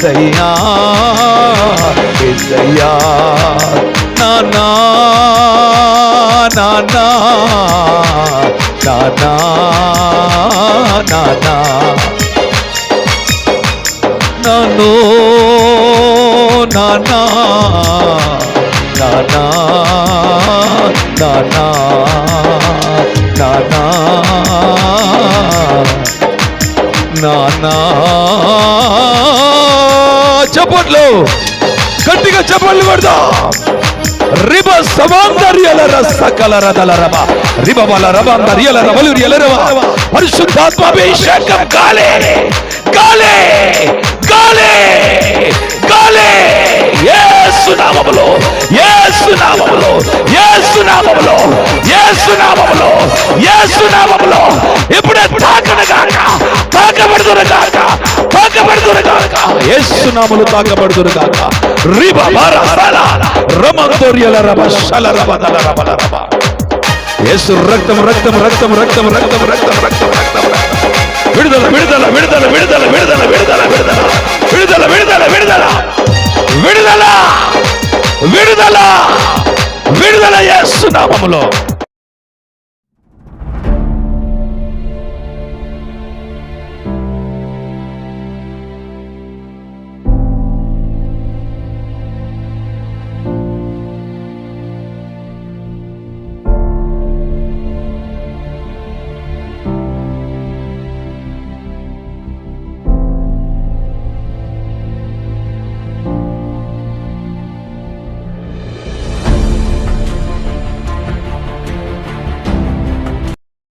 ఏసయ్యా ఏసయ్యా నానా నానా నానా నానా నన్ను నానా నానా నానా నానా నానా చప్పట్లు. గట్టిగా చప్పట్లు కొడదాం. రిబ సమాందర్యల రస కలర దలరబ రిబ బల రబాందర్యల రబలు రియల రబ పరిశుద్ధాత్మాభిషేకం కాలే కాలే కాలే కాలే యేసు నామములో యేసు నామములో యేసు నామములో యేసు నామములో యేసు నామములో. ఇప్పుడే తాక నామములు తాకబడుదురు గాక రిబ బర సల రమందోరియల రబ శల రబ దల రబ ల రబ యేసు రక్తం రక్తం రక్తం రక్తం రక్తం రక్తం రక్తం రక్తం రక్తం విడుదల విడుదల విడుదల విడుదల విడుదల విడుదల విడుదల విడుదల విడుదల విడుదల విడుదల విడుదల విడుదల యేసు నామములో